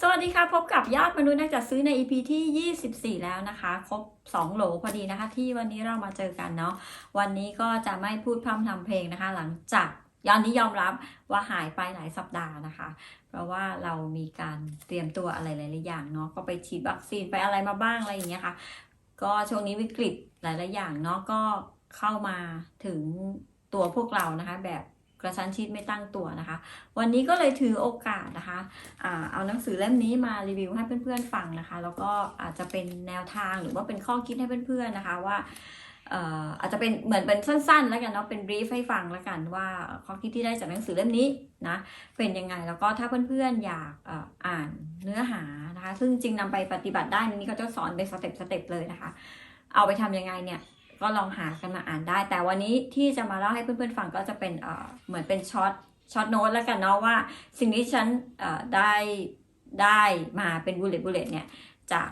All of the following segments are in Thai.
สวัสดีค่ะ พบกับยอดมนุษย์นักจัดซื้อใน EP ที่ 24 แล้วนะคะ ครบ 2 โหลพอดีนะคะ ที่วันนี้เรามาเจอกันเนาะวันนี้ก็จะไม่พูดพร่ำทำเพลงนะคะ หลังจากยอนนี้ยอมรับว่าหายไปหลายสัปดาห์นะคะ เพราะว่าเรามีการเตรียมตัวอะไรหลายๆอย่างเนาะก็ไปฉีดวัคซีนไปอะไรมาบ้างอะไรอย่างเงี้ยค่ะ ก็ช่วงนี้วิกฤตหลายๆอย่างเนาะก็เข้ามาถึงตัวพวกเรานะคะแบบ กระชั้นชิดไม่ตั้งตัวนะคะ วันนี้ก็เลยถือโอกาสนะคะอาเอาหนังสือเล่มนี้มารีวิวให้เพื่อนๆฟังนะคะ แล้วก็อาจจะเป็นแนวทางหรือว่าเป็นข้อคิดให้เพื่อนๆนะคะว่าอาจจะเป็นเหมือนเป็นสั้นๆ แล้วกันเนาะเป็นบรีฟให้ฟังแล้วกันว่าข้อคิดที่ได้จากหนังสือเล่มนี้นะเป็นยังไงแล้วก็ถ้าเพื่อนๆอยากอ่ออ่านเนื้อหานะคะ ซึ่งจริงนำไปปฏิบัติได้นนี้ก็จะสอนเป็นสเต็ปสเต็ปเลยนะคะ เอาไปทำยังไงเนี่ย ก็ลองหากันมาอ่านได้ แต่วันนี้ที่จะมาเล่าให้เพื่อนๆฟังก็จะเป็นเอ่อเหมือนเป็นช็อตช็อตโน้ตแล้วกันเนาะว่า สิ่งที่ฉันเอ่อได้ได้มาเป็นบูเลตบูเลตเนี่ยจาก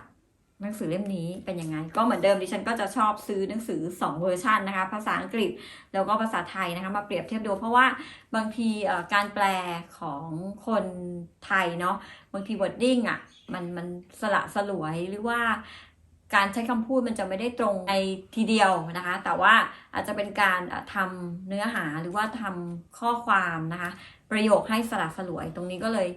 หนังสือเล่มนี้เป็นยังไง ก็เหมือนเดิมดิฉันก็จะชอบซื้อหนังสือ 2 เวอร์ชันนะคะ ภาษาอังกฤษแล้วก็ภาษาไทยนะคะ มาเปรียบเทียบดูเพราะว่าบางทีการแปลของคนไทยเนาะบางที wording อะมันมันสละสลวยหรือว่า การใช้คำพูดมันจะไม่ได้ตรงในทีเดียวนะคะ แต่ว่าอาจจะเป็นการเอ่อทำเนื้อหาหรือว่าทำข้อความนะคะ ประโยคให้สละสลวย ตรงนี้ก็เลย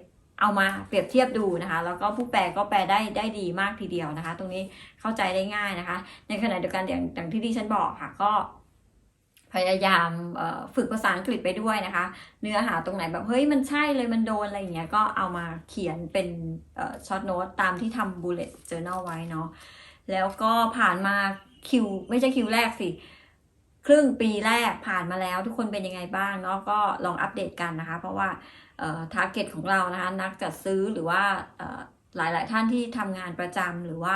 เอามาเปรียบเทียบดูนะคะ แล้วก็ผู้แปลก็แปลได้ได้ดีมากทีเดียวนะคะ ตรงนี้เข้าใจได้ง่ายนะคะ ในขณะเดียวกันอย่างอย่างที่ดิฉันบอกค่ะก็พยายามฝึกภาษาอังกฤษไปด้วยนะคะ เนื้อหาตรงไหนแบบเฮ้ยมันใช่เลยมันโดนอะไรอย่างเงี้ยก็เอามาเขียนเป็นช็อตโน้ตตามที่ทำ bullet journal ไว้เนาะ แล้วก็ผ่านมาคิวไม่ใช่คิวแรกสิครึ่งปีแรกผ่านมาแล้วทุกคนเป็นยังไงบ้างเนาะก็ลองอัปเดตกันนะคะ เพราะว่าทาร์เก็ตของเรานะคะนักจัดซื้อหรือว่าหลาย ๆ ท่านที่ทำงานประจำหรือว่า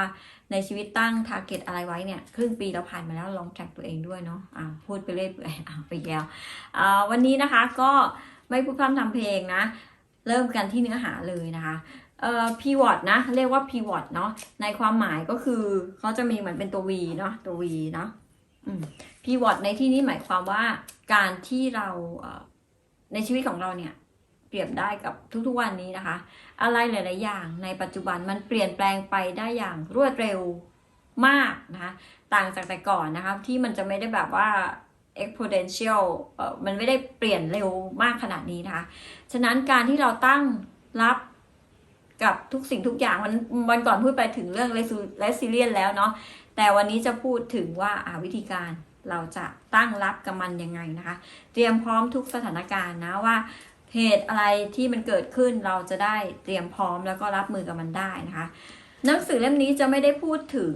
ในชีวิตตั้งทาร์เก็ตอะไรไว้เนี่ยครึ่งปีเราผ่านมาแล้วลองแทร็กตัวเองด้วยเนาะอ่าพูดไปเรื่อยเปื่อยาไปแก้ววันนี้นะคะก็ไม่พูดพร่ำทำเพลงนะ เริ่มกันที่เนื้อหาเลยนะคะ เอ่อ pivot นะ เรียกว่า pivot เนาะในความหมายก็คือเขาจะมีเหมือนเป็นตัว v เนาะตัว v เนาะอืม pivot ในที่นี้หมายความว่าการที่เราเในชีวิตของเราเนี่ยเปรียบได้กับทุกๆวันนี้นะคะ อะไรหลาย ๆ อย่างในปัจจุบันมันเปลี่ยนแปลงไปได้อย่างรวดเร็วมากนะคะต่างจากแต่ก่อนนะคะที่มันจะไม่ได้แบบว่า exponential เออมันไม่ได้เปลี่ยนเร็วมากขนาดนี้นะคะ ฉะนั้นการที่เราตั้งรับ กับทุกสิ่งทุกอย่างวันวันก่อนพูดไปถึงเรื่อง resilient แล้วเนาะแต่วันนี้จะพูดถึงว่าอาวิธีการเราจะตั้งรับกับมันยังไงนะคะ เตรียมพร้อมทุกสถานการณ์นะว่าเหตุอะไรที่มันเกิดขึ้นเราจะได้เตรียมพร้อมแล้วก็รับมือกับมันได้นะคะหนังสือเล่มนี้จะไม่ได้พูดถึง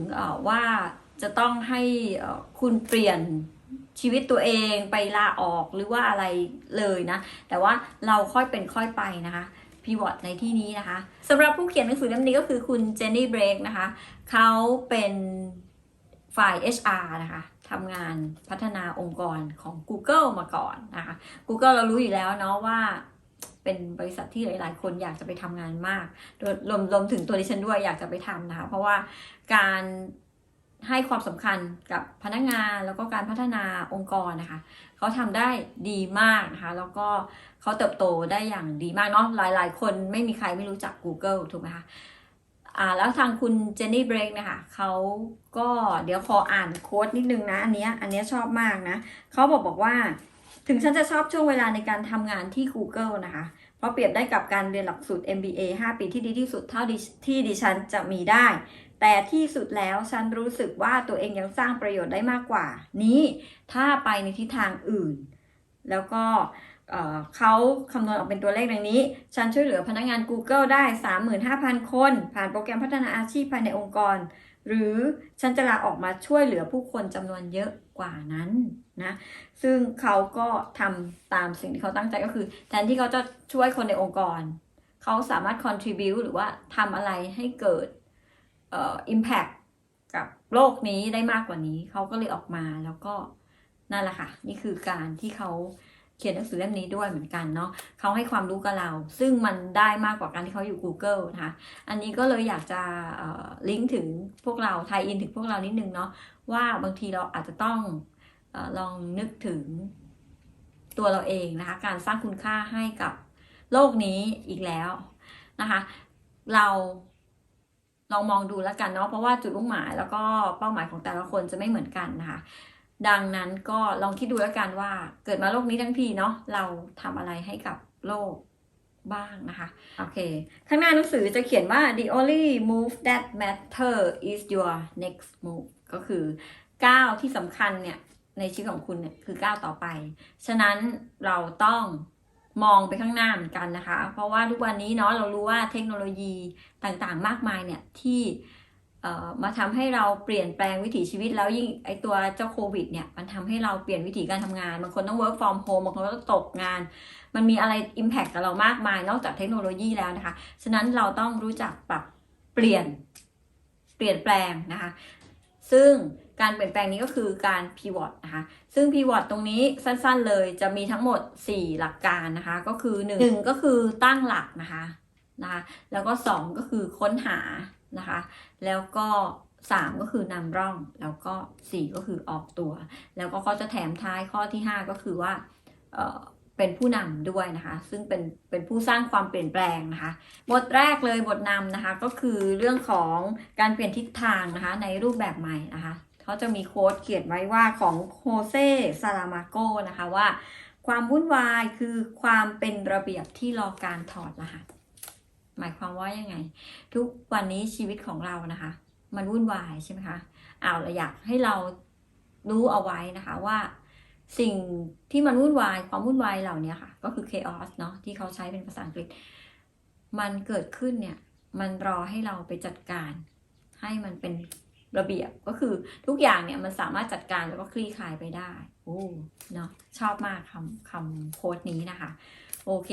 ว่าจะต้องให้คุณเปลี่ยนชีวิตตัวเองไปลาออกหรือว่าอะไรเลยนะ แต่ว่าเราค่อยเป็นค่อยไปนะคะ พีวอตในที่นี้นะคะสำหรับผู้เขียนหนังสือเล่มนี้ก็คือคุณเจนนี่เบรกนะคะเขาเป็นฝ่าย HR นะคะทำงานพัฒนาองค์กรของ Google มาก่อนนะคะ Google เรารู้อยู่แล้วเนาะว่าเป็นบริษัทที่หลาย ๆ คนอยากจะไปทำงานมากรวมรวมถึงตัวดิฉันด้วยอยากจะไปทำนะคะ เพราะว่าการ ให้ความสำคัญกับพนักงานแล้วก็การพัฒนาองค์กรนะคะ เขาทำได้ดีมากนะคะ แล้วก็เขาเติบโตได้อย่างดีมากเนาะหลาย ๆ คนไม่มีใครไม่รู้จัก Google ถูกไหมคะอ่าแล้วทางคุณเจนนี่เบรกนะคะเขาก็เดี๋ยวขออ่านโค้ดนิดนึงนะอันเนี้ยอันเนี้ยชอบมากนะเขาบอกบอกว่า ถึงฉันจะชอบช่วงเวลาในการทำงานที่ Google นะคะ เพราะเปรียบได้กับการเรียนหลักสูตร MBA 5 ปีที่ดีที่สุดเท่าที่ดิฉันจะมีได้ แต่ที่สุดแล้วฉันรู้สึกว่าตัวเองยังสร้างประโยชน์ได้มากกว่า นี้ถ้าไปในทิศทางอื่น แล้วก็เขาคำนวณออกเป็นตัวเลขดังนี้ ฉันช่วยเหลือพนักงาน Google ได้ 35,000 คน ผ่านโปรแกรมพัฒนาอาชีพภายในองค์กร หรือฉันจะลาออกมาช่วยเหลือผู้คนจำนวนเยอะกว่านั้นนะ ซึ่งเขาก็ทำตามสิ่งที่เขาตั้งใจก็คือ แทนที่เขาจะช่วยคนในองค์กร เขาสามารถ contribute หรือว่าทำอะไรให้เกิด อ่อ impact กับโลกนี้ได้มากกว่านี้ เขาก็เลยออกมาแล้วก็นั่นแหละค่ะ นี่คือการที่เขาเขียนหนังสือเล่มนี้ด้วยเหมือนกันเนาะเขาให้ความรู้กับเรา ซึ่งมันได้มากกว่าการที่เขาอยู่ Google นะคะ อันนี้ก็เลยอยากจะลิงก์ถึงพวกเราไทยอินถึงพวกเรานิดนึงเนาะว่าบางทีเราอาจจะต้องอลองนึกถึงตัวเราเองนะคะ การสร้างคุณค่าให้กับโลกนี้อีกแล้วนะคะ เรา ลองมองดูแล้วกันเนาะเพราะว่าจุดมุ่งหมายแล้วก็เป้าหมายของแต่ละคนจะไม่เหมือนกันนะคะ ดังนั้นก็ลองคิดดูแล้วกันว่าเกิดมาโลกนี้ทั้งทีเนาะเราทำอะไรให้กับโลกบ้างนะคะ โอเค ข้างหน้าหนังสือจะเขียนว่า the only move that matter is your next move ก็คือก้าวที่สำคัญเนี่ยในชีวิตของคุณเนี่ยคือก้าวต่อไป ฉะนั้นเราต้อง มองไปข้างหน้าเหมือนกันนะคะ เพราะว่าทุกวันนี้เนาะเรารู้ว่าเทคโนโลยีต่างๆ มากมายเนี่ยที่มาทำให้เราเปลี่ยนแปลงวิถีชีวิตแล้วยิ่งไอตัวเจ้าโควิดเนี่ยมันทำให้เราเปลี่ยนวิถีการทำงานบางคนต้อง work from home บางคนต้องตกงาน มันมีอะไร impact กับเรามากมาย นอกจากเทคโนโลยีแล้วนะคะ ฉะนั้นเราต้องรู้จักปรับเปลี่ยนเปลี่ยนแปลงนะคะ ซึ่ง การเปลี่ยนแปลงนี้ก็คือการ pivot นะคะ ซึ่ง pivot ตรงนี้สั้นๆเลยจะมีทั้งหมด 4 หลักการนะคะ ก็คือ 1 1 ก็คือตั้งหลักนะคะนะคะแล้วก็ 2 ก็คือค้นหานะคะ แล้วก็ 3 ก็คือนำร่อง แล้วก็ 4 ก็คือออกตัว แล้วก็เขาจะแถมท้ายข้อที่ 5 ก็คือว่าเออเป็นผู้นำด้วยนะคะ ซึ่งเป็นเป็นผู้สร้างความเปลี่ยนแปลงนะคะ บทแรกเลยบทนำนะคะก็คือเรื่องของการเปลี่ยนทิศทางนะคะในรูปแบบใหม่นะคะ เขาจะมีโค้ดเขียนไว้ว่าของโฮเซซาลามาโกนะคะว่า ความวุ่นวายคือความเป็นระเบียบที่รอการถอดรหัสหมายความว่ายังไง ทุกวันนี้ชีวิตของเรานะคะ มันวุ่นวายใช่ไหมคะเอาเราอยากให้เรารู้เอาไว้นะคะว่าสิ่งที่มันวุ่นวายความวุ่นวายเหล่านี้ค่ะ ก็คือ chaos เนาะที่เขาใช้เป็นภาษาอังกฤษ มันเกิดขึ้นเนี่ย มันรอให้เราไปจัดการ ให้มันเป็น ระเบียบก็คือทุกอย่างเนี่ยมันสามารถจัดการแล้วก็คลี่คลายไปได้โอ้เนาะชอบมากคำคำโค้ดนี้นะคะโอเค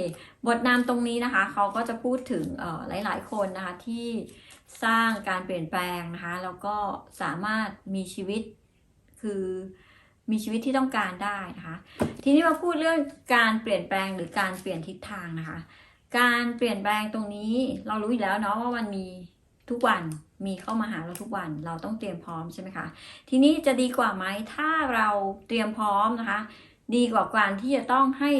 บทนำตรงนี้นะคะเขาก็จะพูดถึงหลาย ๆ คนนะคะที่สร้างการเปลี่ยนแปลงนะคะแล้วก็สามารถมีชีวิตคือมีชีวิตที่ต้องการได้นะคะทีนี้มาพูดเรื่องการเปลี่ยนแปลงหรือการเปลี่ยนทิศทางนะคะ การเปลี่ยนแปลงตรงนี้เรารู้อยู่แล้วเนาะว่ามันมีทุกวัน มีเข้ามาหาเราทุกวัน เราต้องเตรียมพร้อมใช่ไหมคะ ทีนี้จะดีกว่าไหมถ้าเราเตรียมพร้อมนะคะ ดีกว่าการที่จะต้องให้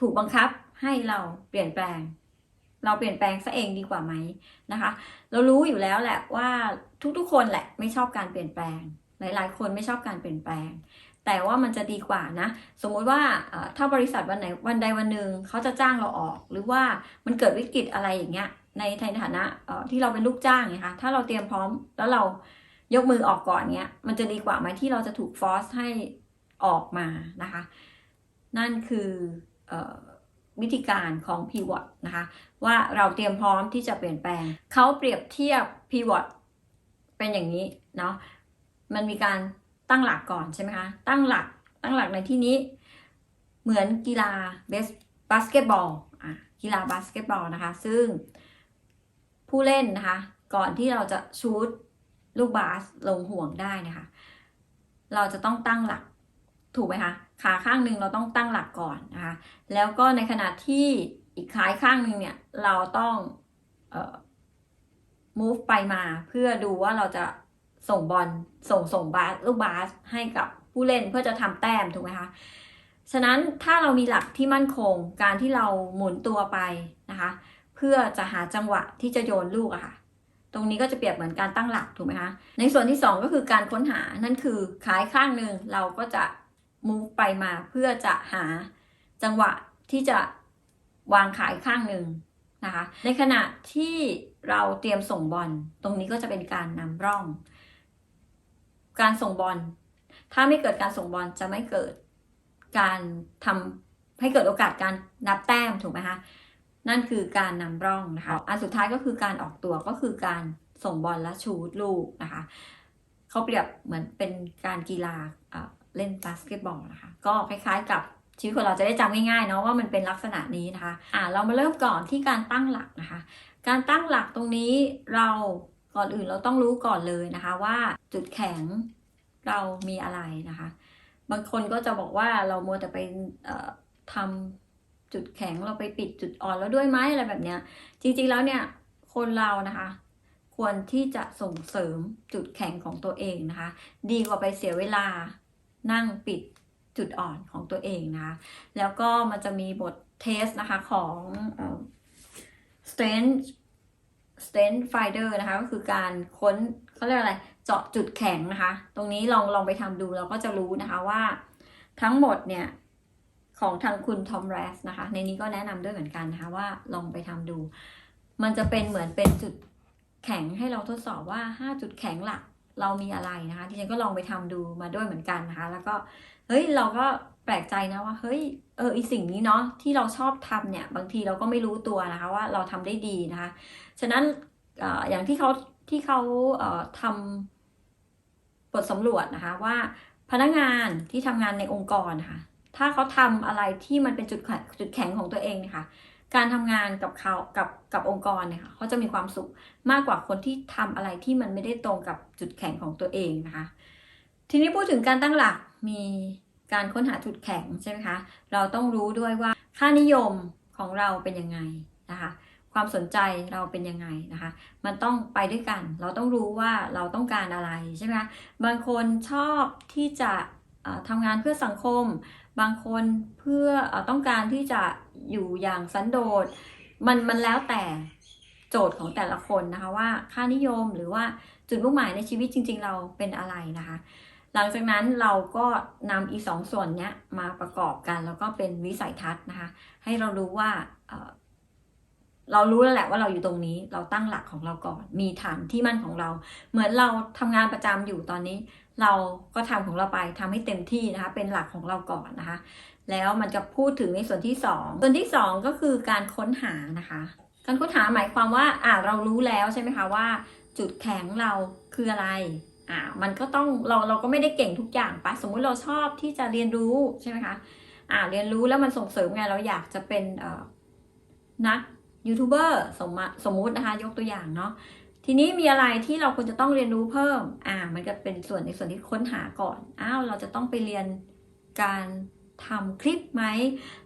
ถูกบังคับให้เราเปลี่ยนแปลง เราเปลี่ยนแปลงซะเองดีกว่าไหมนะคะ เรารู้อยู่แล้วแหละว่าทุกๆ คนแหละไม่ชอบการเปลี่ยนแปลง หลายๆ คนไม่ชอบการเปลี่ยนแปลง แต่ว่ามันจะดีกว่านะ สมมุติว่าถ้าบริษัทวันไหนวันใดวันหนึ่งเขาจะจ้างเราออก หรือว่ามันเกิดวิกฤตอะไรอย่างเงี้ย ในฐานะที่เราเป็นลูกจ้างไงคะถ้าเราเตรียมพร้อมแล้วเรายกมือออกก่อนเนี้ยมันจะดีกว่าไหมที่เราจะถูกฟอสให้ออกมานะคะ นั่นคือออวิธีการของ pivot นะคะว่าเราเตรียมพร้อมที่จะเปลี่ยนแปลง เขาเปรียบเทียบ pivot เป็นอย่างนี้เนาะมันมีการตั้งหลักก่อนใช่ไหมคะตั้งหลักตั้งหลักในที่นี้เหมือนกีฬาเบสบาสเกตบอลอะกีฬาบาสเกตบอลนะคะ ซึ่ง ผู้เล่นนะคะ ก่อนที่เราจะชูตลูกบาสลงห่วงได้นะคะ เราจะต้องตั้งหลักถูกไหมคะขาข้างหนึ่งเราต้องตั้งหลักก่อนนะคะ แล้วก็ในขณะที่อีกขาข้างหนึ่งเนี่ยเราต้องเอ่อ move ไปมาเพื่อดูว่าเราจะส่งบอลส่งส่งบาสลูกบาสให้กับผู้เล่นเพื่อจะทำแต้มถูกไหมคะ ฉะนั้นถ้าเรามีหลักที่มั่นคงการที่เราหมุนตัวไปนะคะ เพื่อจะหาจังหวะที่จะโยนลูกอะค่ะ ตรงนี้ก็จะเปรียบเหมือนการตั้งหลักถูกไหมคะ ในส่วนที่ 2 ก็คือการค้นหา นั่นคือขายข้างหนึ่งเราก็จะ move ไปมาเพื่อจะหาจังหวะที่จะวางขายข้างหนึ่งนะคะ ในขณะที่เราเตรียมส่งบอล ตรงนี้ก็จะเป็นการนำร่อง การส่งบอล ถ้าไม่เกิดการส่งบอลจะไม่เกิดการทำให้เกิดโอกาสการนับแต้มถูกไหมคะ นั่นคือการนำร่องนะคะอันสุดท้ายก็คือการออกตัวก็คือการส่งบอลและชูดลูกนะคะเขาเปรียบเหมือนเป็นการกีฬาเอ่อเล่นบาสเกตบอลนะคะก็คล้ายๆกับชีวิตคนเราจะได้จำง่ายๆเนาะว่ามันเป็นลักษณะนี้นะคะอ่าเรามาเริ่มก่อนที่การตั้งหลักนะคะ การตั้งหลักตรงนี้เราก่อนอื่นเราต้องรู้ก่อนเลยนะคะว่าจุดแข็งเรามีอะไรนะคะ บางคนก็จะบอกว่าเรามัวแต่ไปเอ่อทำ จุดแข็งเราไปปิดจุดอ่อนแล้วด้วยไหมอะไรแบบเนี้ย จริงๆแล้วเนี่ยคนเรานะคะ ควรที่จะส่งเสริมจุดแข็งของตัวเองนะคะ ดีกว่าไปเสียเวลานั่งปิดจุดอ่อนของตัวเองนะคะแล้วก็มันจะมีบทเทสนะคะของเอ่อ strength strength finder นะคะ ก็คือการค้นเขาเรียกอะไร เจาะจุดแข็งนะคะ ตรงนี้ลองลองไปทำดูเราก็จะรู้นะคะว่าทั้งหมดเนี่ย ของทางคุณทอมแรสนะคะ ในนี้ก็แนะนำด้วยเหมือนกันนะคะว่าลองไปทำดู มันจะเป็นเหมือนเป็นจุดแข็งให้เราทดสอบว่า 5 จุดแข็งหลักเรามีอะไรนะคะที่ฉันก็ลองไปทำดูมาด้วยเหมือนกันนะคะ แล้วก็เฮ้ยเราก็แปลกใจนะว่าเฮ้ยเออไอสิ่งนี้เนาะที่เราชอบทำเนี่ย บางทีเราก็ไม่รู้ตัวนะคะว่าเราทำได้ดีนะคะ ฉะนั้นออย่างที่เขาที่เขาเทำบทสำรวจนะคะว่าพนักงานที่ทำงานในองค์กรนะคะ ถ้าเขาทำอะไรที่มันเป็นจุดแข็งจุดแข็งของตัวเองเนี่ยค่ะการทำงานกับเขากับกับองค์กรเนี่ยค่ะเขาจะมีความสุขมากกว่าคนที่ทำอะไรที่มันไม่ได้ตรงกับจุดแข็งของตัวเองนะคะ ทีนี้พูดถึงการตั้งหลักมีการค้นหาจุดแข็งใช่ไหมคะ เราต้องรู้ด้วยว่าค่านิยมของเราเป็นยังไงนะคะ ความสนใจเราเป็นยังไงนะคะ มันต้องไปด้วยกัน เราต้องรู้ว่าเราต้องการอะไรใช่ไหมคะ บางคนชอบที่จะทำงานเพื่อสังคม บางคนเพื่ออต้องการที่จะอยู่อย่างสันโดษมันมันแล้วแต่โจทย์ของแต่ละคนนะคะว่าค่านิยมหรือว่าจุดมุ่งหมายในชีวิตจริง ๆ เราเป็นอะไรนะคะ หลังจากนั้นเราก็นำอีสองส่วนเนี้ยมาประกอบกันแล้วก็เป็นวิสัยทัศน์นะคะ ให้เรารู้ว่าเเรารู้แล้วแหละว่าเราอยู่ตรงนี้เราตั้งหลักของเราก่อน มีฐานที่มั่นของเรา เหมือนเราทำงานประจำอยู่ตอนนี้ เราก็ทำของเราไปทำให้เต็มที่นะคะ เป็นหลักของเราก่อนนะคะ แล้วมันจะพูดถึงในส่วนที่สองส่วนที่สองก็คือการค้นหานะคะ การค้นหาหมายความว่าอ่าเรารู้แล้วใช่ไหมคะว่า จุดแข็งเราคืออะไรอ่ามันก็ต้องเราเราก็ไม่ได้เก่งทุกอย่างปะสมมุติเราชอบที่จะเรียนรู้ใช่ไหมคะอ่าเรียนรู้แล้วมันส่งเสริมไงเราอยากจะเป็นเอ่อนักยูทูบเบอร์สมมติสมมุตินะคะ ยกตัวอย่างเนาะ ทีนี้มีอะไรที่เราควรจะต้องเรียนรู้เพิ่ม อ่า มันก็เป็นส่วนในส่วนที่ค้นหาก่อน อ้าว เราจะต้องไปเรียนการทำคลิปไหม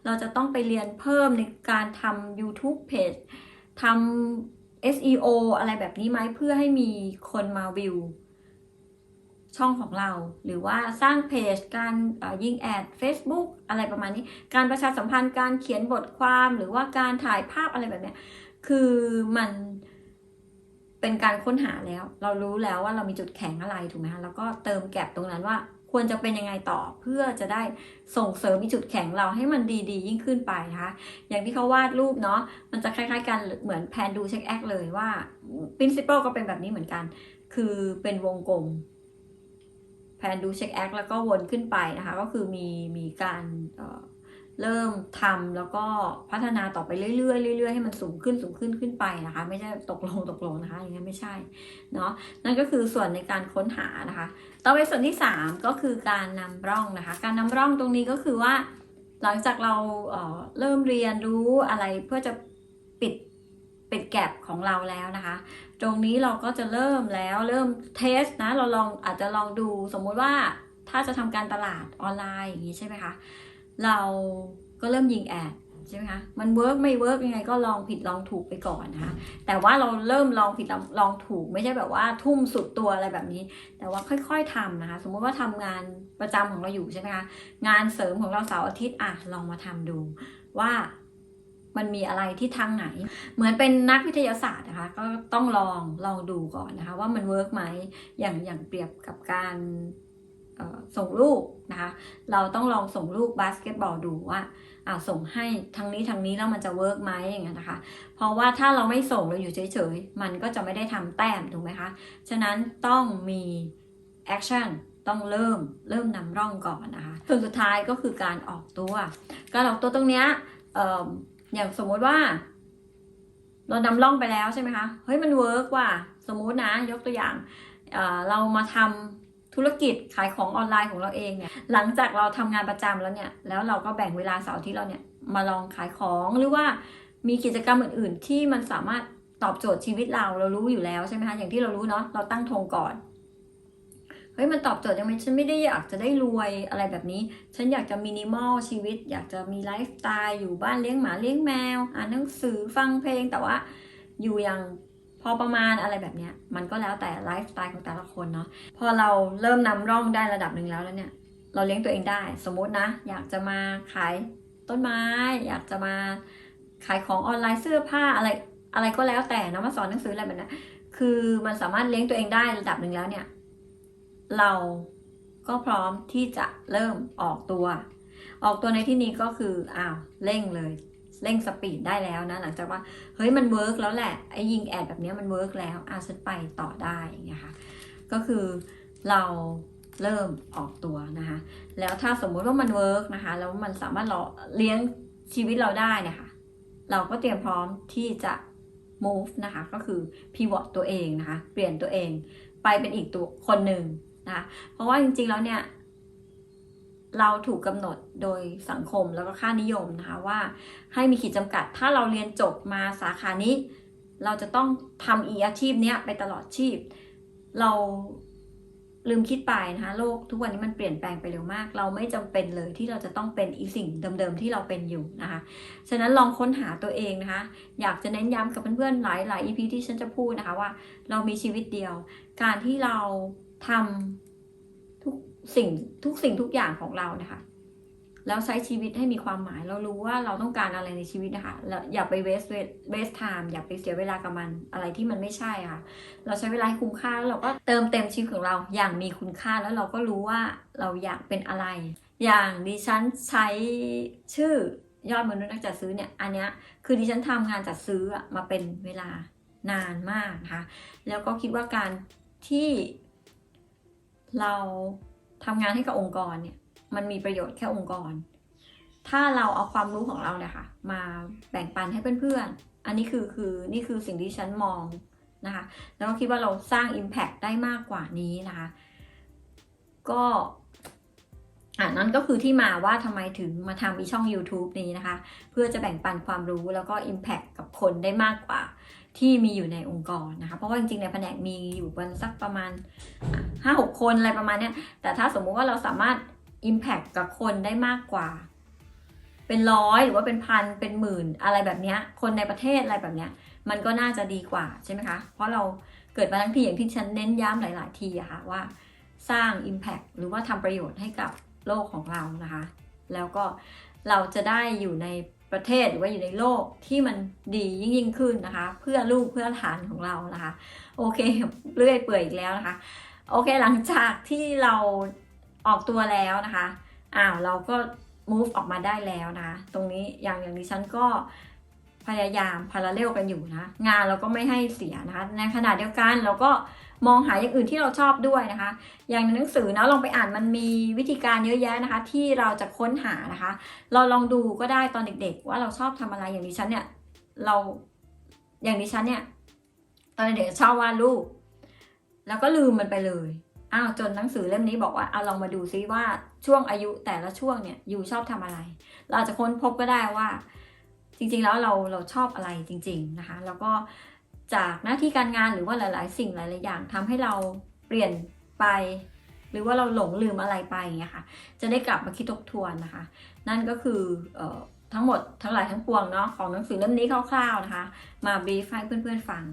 เราจะต้องไปเรียนเพิ่มในการทำ YouTube Page ทำ SEO อะไรแบบนี้ไหมเพื่อให้มีคนมาวิว ช่องของเรา หรือว่าสร้างเพจ การยิงแอด Facebook อะไรประมาณนี้ การประชาสัมพันธ์ การเขียนบทความ หรือว่าการถ่ายภาพอะไรแบบนี้ คือมัน เป็นการค้นหาแล้ว เรารู้แล้วว่าเรามีจุดแข็งอะไรถูกไหมคะแล้วก็เติมแก็บตรงนั้นว่าควรจะเป็นยังไงต่อเพื่อจะได้ส่งเสริมมีจุดแข็งเราให้มันดีๆ ยิ่งขึ้นไปนะคะอย่างที่เขาวาดรูปเนาะมันจะคล้ายๆกันเหมือนแพนดูเช็คแอคเลยว่า principle ก็เป็นแบบนี้เหมือนกัน คือเป็นวงกลมแพนดูเช็คแอคแล้วก็วนขึ้นไปนะคะ ก็คือมีมีการเอ่อ เริ่มทำแล้วก็พัฒนาต่อไปเรื่อยๆเรื่อยๆให้มันสูงขึ้นสูงขึ้นขึ้นไปนะคะ ไม่ใช่ตกลงตกลงนะคะอย่างนั้ไม่ใช่เนาะนั่นก็คือส่วนในการค้นหานะคะ ต่อไปส่วนที่ 3 ก็คือการนำร่องนะคะ การนำร่องตรงนี้ก็คือว่า หลังจากเราเเริ่มเรียนรู้อะไรเพื่อจะปิดปิดแกลบของเราแล้วนะคะ ตรงนี้เราก็จะเริ่มแล้วเริ่มเทสนะเราลองอาจจะลองดูสมมุติว่าถ้าจะทำการตลาดออนไลน์อย่างนี้ใช่ไหมคะ เราก็เริ่มยิงแอดใช่ไหมคะ มันเวิร์กไม่เวิร์กยังไงก็ลองผิดลองถูกไปก่อนนะคะ แต่ว่าเราเริ่มลองผิดลองถูกไม่ใช่แบบว่าทุ่มสุดตัวอะไรแบบนี้ แต่ว่าค่อยๆทำนะคะ สมมติว่าทำงานประจำของเราอยู่ใช่ไหมคะ งานเสริมของเราเสาร์อาทิตย์อะลองมาทำดูว่ามันมีอะไรที่ทางไหน เหมือนเป็นนักวิทยาศาสตร์นะคะ ก็ต้องลองลองดูก่อนนะคะ ว่ามันเวิร์กไหมอย่างอย่างเปรียบกับการ ส่งลูกนะคะ เราต้องลองส่งลูกบาสเกตบอลดูว่าอ่าส่งให้ทางนี้ทางนี้แล้วมันจะเวิร์กไหมอย่างเงี้ยนะคะ เพราะว่าถ้าเราไม่ส่งเราอยู่เฉยๆ มันก็จะไม่ได้ทำแต้มถูกไหมคะ ฉะนั้นต้องมีแอคชั่นต้องเริ่มเริ่มนำร่องก่อนนะคะ ส่วนสุดท้ายก็คือการออกตัว การออกตัวตรงเนี้ยเอ่ออย่างสมมติว่า เรานำร่องไปแล้วใช่ไหมคะ เฮ้ยมันเวิร์กว่ะ สมมุตินะยกตัวอย่างเอ่อเรามาทำ ธุรกิจขายของออนไลน์ของเราเองเนี่ยหลังจากเราทำงานประจำแล้วเนี่ยแล้วเราก็แบ่งเวลาเสาร์ที่เราเนี่ยมาลองขายของหรือว่ามีกิจกรรมอื่น ๆ ที่มันสามารถตอบโจทย์ชีวิตเราเรารู้อยู่แล้วใช่ไหมคะอย่างที่เรารู้เนาะเราตั้งธงก่อนเฮ้ยมันตอบโจทย์ยังไงฉันไม่ได้อยากจะได้รวยอะไรแบบนี้ ฉันอยากจะมินิมอลชีวิต อยากจะมีไลฟ์สไตล์อยู่บ้านเลี้ยงหมาเลี้ยงแมว อ่านหนังสือฟังเพลงแต่ว่าอยู่อย่าง พอประมาณอะไรแบบเนี้ยมันก็แล้วแต่ไลฟ์สไตล์ของแต่ละคนเนาะพอเราเริ่มนำร่องได้ระดับหนึ่งแล้วแล้วเนี่ยเราเลี้ยงตัวเองได้ สมมตินะ อยากจะมาขายต้นไม้ อยากจะมาขายของออนไลน์เสื้อผ้าอะไรอะไรก็แล้วแต่นะมาสอนหนังสืออะไรแบบนั้นคือมันสามารถเลี้ยงตัวเองได้ระดับหนึ่งแล้วเนี่ย เราก็พร้อมที่จะเริ่มออกตัว ออกตัวในที่นี้ก็คืออ้าวเร่งเลย เร่งสปีดได้แล้วนะ หลังจากว่าเฮ้ยมันเวิร์กแล้วแหละไอ้ยิงแอดแบบนี้มันเวิร์กแล้วอะฉันไปต่อได้อย่างเงี้ยค่ะก็คือเราเริ่มออกตัวนะคะ แล้วถ้าสมมุติว่ามันเวิร์กนะคะ แล้วมันสามารถเราเลี้ยงชีวิตเราได้เนี่ยค่ะ เราก็เตรียมพร้อมที่จะ move นะคะ ก็คือ pivot ตัวเองนะคะ เปลี่ยนตัวเอง ไปเป็นอีกตัวคนหนึ่งนะคะ เพราะว่าจริงๆแล้วเนี่ย เราถูกกำหนดโดยสังคมแล้วก็ค่านิยมนะคะว่าให้มีขีดจำกัด ถ้าเราเรียนจบมาสาขานี้ เราจะต้องทำอีอาชีพเนี้ยไปตลอดชีพ เราลืมคิดไปนะคะโลกทุกวันนี้มันเปลี่ยนแปลงไปเร็วมาก เราไม่จำเป็นเลยที่เราจะต้องเป็นอีสิ่งเดิมๆที่เราเป็นอยู่นะคะฉะนั้นลองค้นหาตัวเองนะคะ อยากจะเน้นย้ำกับเพื่อนๆหลายๆ EP ที่ฉันจะพูดนะคะว่า เรามีชีวิตเดียว การที่เราทำทุก สิ่งทุกสิ่งทุกอย่างของเรานะคะ แล้วใช้ชีวิตให้มีความหมาย เรารู้ว่าเราต้องการอะไรในชีวิตนะคะแล้วอย่าไปเวสเวสไทม์อย่าไปเสียเวลากับมันอะไรที่มันไม่ใช่ค่ะ เราใช้เวลาให้คุ้มค่าแล้วเราก็เติมเต็มชีวิตของเราอย่างมีคุณค่าแล้วเราก็รู้ว่าเราอยากเป็นอะไร อย่างดิฉันใช้ชื่อยอดมนุษย์นักจัดซื้อเนี่ย อันเนี้ยคือดิฉันทำงานจัดซื้อมาเป็นเวลานานมากนะคะ แล้วก็คิดว่าการที่เรา ทำงานให้กับองค์กรเนี่ย มันมีประโยชน์แค่องค์กร ถ้าเราเอาความรู้ของเราเนี่ยค่ะ มาแบ่งปันให้เพื่อนๆ อันนี้คือคือนี่คือสิ่งที่ฉันมองนะคะ แล้วก็คิดว่าเราสร้าง Impact ได้มากกว่านี้นะคะ ก็อ่านั่นก็คือที่มาว่าทำไมถึงมาทำอีช่อง YouTube นี้นะคะ เพื่อจะแบ่งปันความรู้แล้วก็ Impact กับคนได้มากกว่า ที่มีอยู่ในองค์กรนะคะ เพราะว่าจริงๆในแผนกมีอยู่กันสักประมาณ 5-6 คนอะไรประมาณเนี้ยแต่ถ้าสมมุติว่าเราสามารถ Impact กับคนได้มากกว่า เป็นร้อยหรือว่าเป็นพันเป็นหมื่นอะไรแบบนี้คนในประเทศอะไรแบบนี้มันก็น่าจะดีกว่าใช่ไหมคะ เพราะเราเกิดมาทั้งทีอย่างที่ฉันเน้นย้ำหลาย ๆ ทีอะค่ะว่าสร้าง Impact หรือว่าทำประโยชน์ให้กับโลกของเรานะคะ แล้วก็เราจะได้อยู่ใน ประเทศหรือว่าอยู่ในโลกที่มันดียิ่งยิ่งขึ้นนะคะ เพื่อลูกเพื่อฐานของเรานะคะ โอเคเรื่อยเปื่อยอีกแล้วนะคะ โอเคหลังจากที่เราออกตัวแล้วนะคะอ้าวเราก็ move ออกมาได้แล้วนะะตรงนี้อย่างอย่างดิฉันก็พยายามพาราเลลกันอยู่นะ งานเราก็ไม่ให้เสียนะคะในขณะเดียวกันเราก็ มองหาอย่างอื่นที่เราชอบด้วยนะคะ อย่างในหนังสือนะลองไปอ่านมันมีวิธีการเยอะแยะนะคะ ที่เราจะค้นหานะคะ เราลองดูก็ได้ตอนเด็ก ๆ ว่าเราชอบทำอะไรอย่างดิฉันเนี่ยเราอย่างดิฉันเนี่ยตอนเด็กๆชอบวาดรูปแล้วก็ลืมมันไปเลยอ้าวจนหนังสือเล่มนี้บอกว่าเอาลองมาดูซิว่าช่วงอายุแต่ละช่วงเนี่ยอยู่ชอบทำอะไร เราอาจจะค้นพบก็ได้ว่า จริงๆแล้วเราเราชอบอะไรจริง ๆนะคะ แล้วก็ จากหน้าที่การงานหรือว่าหลาย ๆ สิ่งหลาย ๆ อย่างทำให้เราเปลี่ยนไป หรือว่าเราหลงลืมอะไรไปอย่างเงี้ยค่ะจะได้กลับมาคิดทบทวนนะคะ นั่นก็คือออทั้งหมดทั้งหลายทั้งปวงเนาะของหนังสือเล่มนี้คร่าว ๆนะคะ มาบีฟให้เพื่อน ๆ ฟัง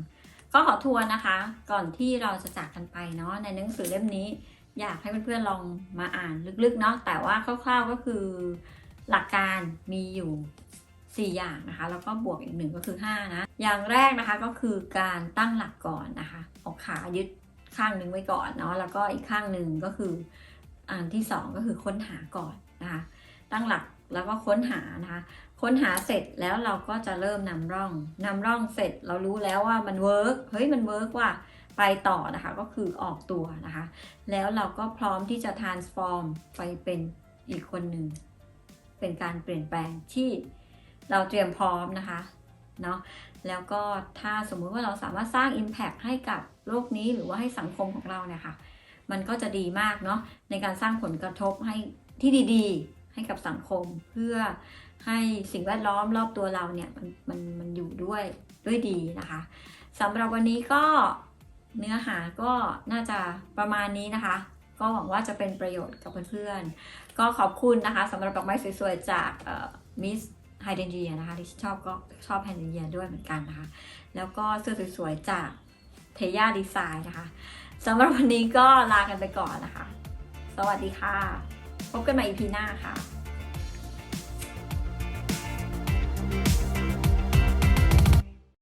ก็ขอทวนนะคะ ก่อนที่เราจะจากกันไปเนาะในหนังสือเล่มนี้ อยากให้เพื่อนๆลองมาอ่านลึก ๆ เนาะแต่ว่าคร่าว ๆ ก็คือหลักการมีอยู่ 4 อย่างนะคะ แล้วก็บวกอีกหนึ่งก็คือ 5 นะ อย่างแรกนะคะก็คือการตั้งหลักก่อนนะคะเอาขายึดข้างหนึ่งไว้ก่อนเนาะแล้วก็อีกข้างหนึ่งก็คืออันที่ 2 ก็คือค้นหาก่อนนะคะตั้งหลักแล้วก็ค้นหานะคะ ค้นหาเสร็จแล้วเราก็จะเริ่มนำร่องนำร่องเสร็จเรารู้แล้วว่ามันเวิร์กเฮ้ยมันเวิร์กว่าไปต่อนะคะก็คือออกตัวนะคะ แล้วเราก็พร้อมที่จะ transform ไปเป็นอีกคนหนึ่งเป็นการเปลี่ยนแปลงที่ เราเตรียมพร้อมนะคะเนาะแล้วก็ถ้าสมมุติว่าเราสามารถสร้าง Impact ให้กับโลกนี้หรือว่าให้สังคมของเราเนี่ยค่ะ มันก็จะดีมากเนาะในการสร้างผลกระทบให้ที่ดีๆ ให้กับสังคมเพื่อให้สิ่งแวดล้อมรอบตัวเราเนี่ยมันมันมันอยู่ด้วยด้วยดีนะคะสำหรับวันนี้ก็เนื้อหาก็น่าจะประมาณนี้นะคะ ก็หวังว่าจะเป็นประโยชน์กับเพื่อนๆก็ขอบคุณนะคะสำหรับดอกไม้สวยๆจากมิส ไฮเดนเยียนะคะที่ชอบก็ชอบไฮเดนเยียด้วยเหมือนกันนะคะ แล้วก็เสื้อสวยๆจากเทย่าดีไซน์นะคะสำหรับวันนี้ก็ลากันไปก่อนนะคะ สวัสดีค่ะ พบกันใหม่ EP หน้าค่ะ